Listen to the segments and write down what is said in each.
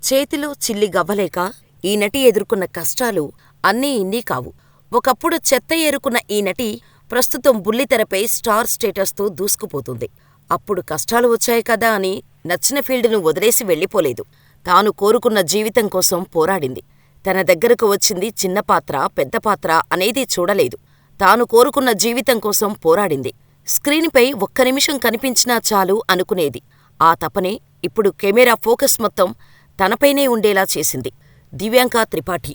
చేతిలో చిల్లి గవ్వలేక ఈ నటి ఎదుర్కొన్న కష్టాలు అన్నీ ఇన్నీ కావు. ఒకప్పుడు చెత్త ఏరుకున్న ఈ నటి ప్రస్తుతం బుల్లితెరపై స్టార్ స్టేటస్తో దూసుకుపోతుంది. అప్పుడు కష్టాలు వచ్చాయి కదా అని నచ్చిన ఫీల్డును వదిలేసి వెళ్ళిపోలేదు. తాను కోరుకున్న జీవితం కోసం పోరాడింది. తన దగ్గరకు వచ్చింది చిన్న పాత్ర, పెద్ద పాత్ర అనేది చూడలేదు. తాను కోరుకున్న జీవితం కోసం పోరాడింది. స్క్రీన్పై ఒక్క నిమిషం కనిపించినా చాలు అనుకునేది. ఆ తపనే ఇప్పుడు కెమెరా ఫోకస్ మొత్తం తనపైనే ఉండేలా చేసింది. దివ్యాంక త్రిపాఠి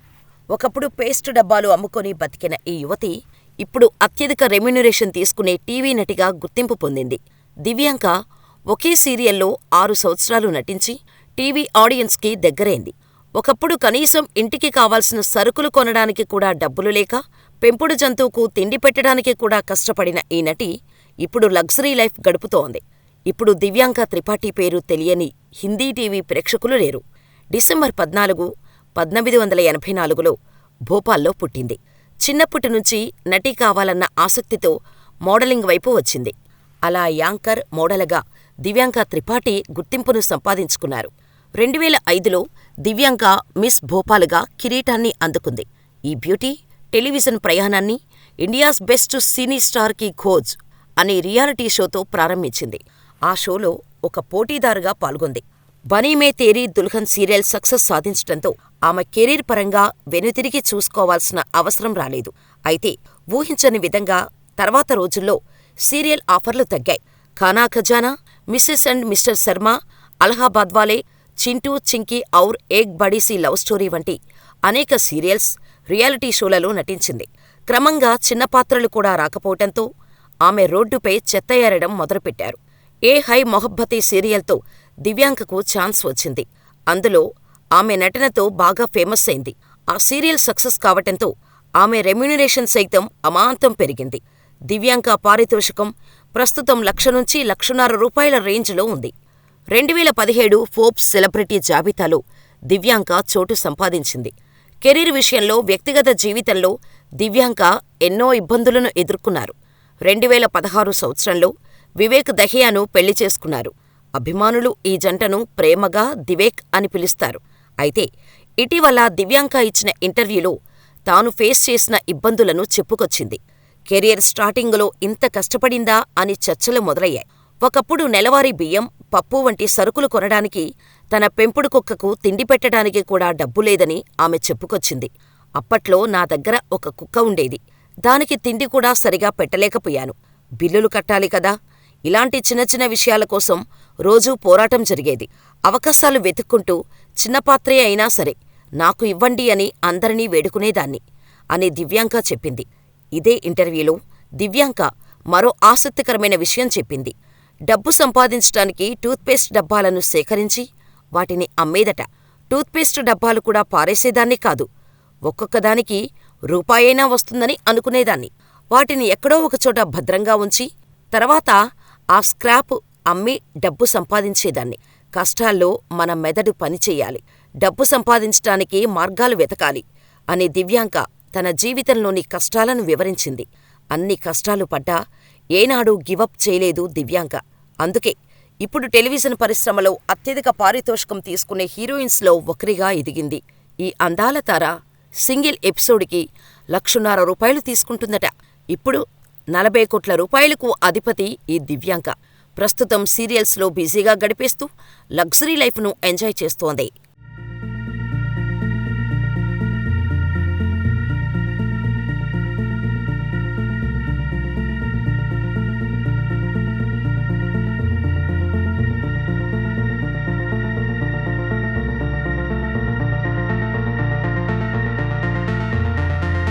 ఒకప్పుడు పేస్ట్ డబ్బాలు అమ్ముకొని బతికిన ఈ యువతి ఇప్పుడు అత్యధిక రెమ్యునరేషన్ తీసుకునే టీవీ నటిగా గుర్తింపు పొందింది. దివ్యాంక ఒకే సీరియల్లో ఆరు సంవత్సరాలు నటించి టీవీ ఆడియన్స్కి దగ్గరైంది. ఒకప్పుడు కనీసం ఇంటికి కావాల్సిన సరుకులు కొనడానికి కూడా డబ్బులు లేక పెంపుడు జంతువుకు తిండి పెట్టడానికి కూడా కష్టపడిన ఈ నటి ఇప్పుడు లగ్జరీ లైఫ్ గడుపుతోంది. ఇప్పుడు దివ్యాంక త్రిపాఠి పేరు తెలియని హిందీ టీవీ ప్రేక్షకులు లేరు. డిసెంబర్ పద్నాలుగు, పంతొమ్మిది వందల ఎనభై నాలుగులో భోపాల్లో పుట్టింది. చిన్నప్పటి నుంచి నటి కావాలన్న ఆసక్తితో మోడలింగ్ వైపు వచ్చింది. అలా యాంకర్, మోడలగా దివ్యాంక త్రిపాఠి గుర్తింపును సంపాదించుకున్నారు. రెండువేల ఐదులో దివ్యాంక మిస్ భోపాల్గా కిరీటాన్ని అందుకుంది. ఈ బ్యూటీ టెలివిజన్ ప్రయాణాన్ని ఇండియాస్ బెస్ట్ సినీ స్టార్కి ఖోజ్ అనే రియాలిటీ షోతో ప్రారంభించింది. ఆ షోలో ఒక పోటీదారుగా పాల్గొంది. బనీ మే తేరీ దుల్హన్ సీరియల్ సక్సెస్ సాధించటంతో ఆమె కెరీర్ పరంగా వెనుతిరిగి చూసుకోవాల్సిన అవసరం రాలేదు. అయితే ఊహించని విధంగా తర్వాత రోజుల్లో సీరియల్ ఆఫర్లు తగ్గాయి. Khana Khazana, Mrs and Mr Sharma, Allahabadwale, Chintu Chinki Aur Ek Badi Si love story వంటి అనేక సీరియల్స్, రియాలిటీ షోలలో నటించింది. క్రమంగా చిన్న పాత్రలు కూడా రాకపోవటంతో ఆమె రోడ్డుపై చెత్త ఏరడం మొదలుపెట్టారు. ఏ హై మొహబ్బతీ సీరియల్తో దివ్యాంకకు ఛాన్స్ వచ్చింది. అందులో ఆమె నటనతో బాగా ఫేమస్ అయింది. ఆ సీరియల్ సక్సెస్ కావటంతో ఆమె రెమ్యూనరేషన్ సైతం అమాంతం పెరిగింది. దివ్యాంక పారితోషికం ప్రస్తుతం లక్ష నుంచి లక్షన్నర రూపాయల రేంజ్లో ఉంది. రెండువేల పదిహేడు ఫోర్బ్స్ సెలబ్రిటీ జాబితాలో దివ్యాంక చోటు సంపాదించింది. కెరీర్ విషయంలో, వ్యక్తిగత జీవితంలో దివ్యాంక ఎన్నో ఇబ్బందులను ఎదుర్కొన్నారు. రెండువేల పదహారు సంవత్సరంలో వివేక్ దహియాను పెళ్ళి చేసుకున్నారు. అభిమానులు ఈ జంటను ప్రేమగా దివేక్ అని పిలుస్తారు. అయితే ఇటీవల దివ్యాంక ఇచ్చిన ఇంటర్వ్యూలో తాను ఫేస్ చేసిన ఇబ్బందులను చెప్పుకొచ్చింది. కెరీర్ స్టార్టింగులో ఇంత కష్టపడిందా అని చర్చలు మొదలయ్యాయి. ఒకప్పుడు నెలవారీ బియ్యం, పప్పు వంటి సరుకులు కొనడానికి తన పెంపుడు కుక్కకు తిండి పెట్టడానికి కూడా డబ్బు లేదని ఆమె చెప్పుకొచ్చింది. అప్పట్లో నా దగ్గర ఒక కుక్క ఉండేది. దానికి తిండి కూడా సరిగా పెట్టలేకపోయాను. బిల్లులు కట్టాలి కదా! ఇలాంటి చిన్న చిన్న విషయాల కోసం రోజూ పోరాటం జరిగేది. అవకాశాలు వెతుక్కుంటూ చిన్నపాత్రే అయినా సరే నాకు ఇవ్వండి అని అందరినీ వేడుకునేదాన్ని అని దివ్యాంక చెప్పింది. ఇదే ఇంటర్వ్యూలో దివ్యాంక మరో ఆసక్తికరమైన విషయం చెప్పింది. డబ్బు సంపాదించటానికి టూత్పేస్ట్ డబ్బాలను సేకరించి వాటిని అమ్మేదట. టూత్పేస్ట్ డబ్బాలు కూడా పారేసేదాన్ని కాదు. ఒక్కొక్కదానికి రూపాయైనా వస్తుందని అనుకునేదాన్ని. వాటిని ఎక్కడో ఒకచోట భద్రంగా ఉంచి తర్వాత ఆ స్క్రాప్ అమ్మి డబ్బు సంపాదించేదాన్ని. కష్టాల్లో మన మెదడు పనిచెయ్యాలి. డబ్బు సంపాదించటానికి మార్గాలు వెతకాలి అని దివ్యాంక తన జీవితంలోని కష్టాలను వివరించింది. అన్ని కష్టాలు పడ్డా ఏనాడూ గివప్ చేయలేదు దివ్యాంక. అందుకే ఇప్పుడు టెలివిజన్ పరిశ్రమలో అత్యధిక పారితోషికం తీసుకునే హీరోయిన్స్లో ఒకరిగా ఎదిగింది. ఈ అందాల తార సింగిల్ ఎపిసోడ్కి లక్షన్నర రూపాయలు తీసుకుంటుందట. ఇప్పుడు నలభై కోట్ల రూపాయలకు అధిపతి ఈ దివ్యాంక. ప్రస్తుతం సీరియల్స్లో బిజీగా గడిపేస్తూ లగ్జరీ లైఫ్ను ఎంజాయ్ చేస్తోంది.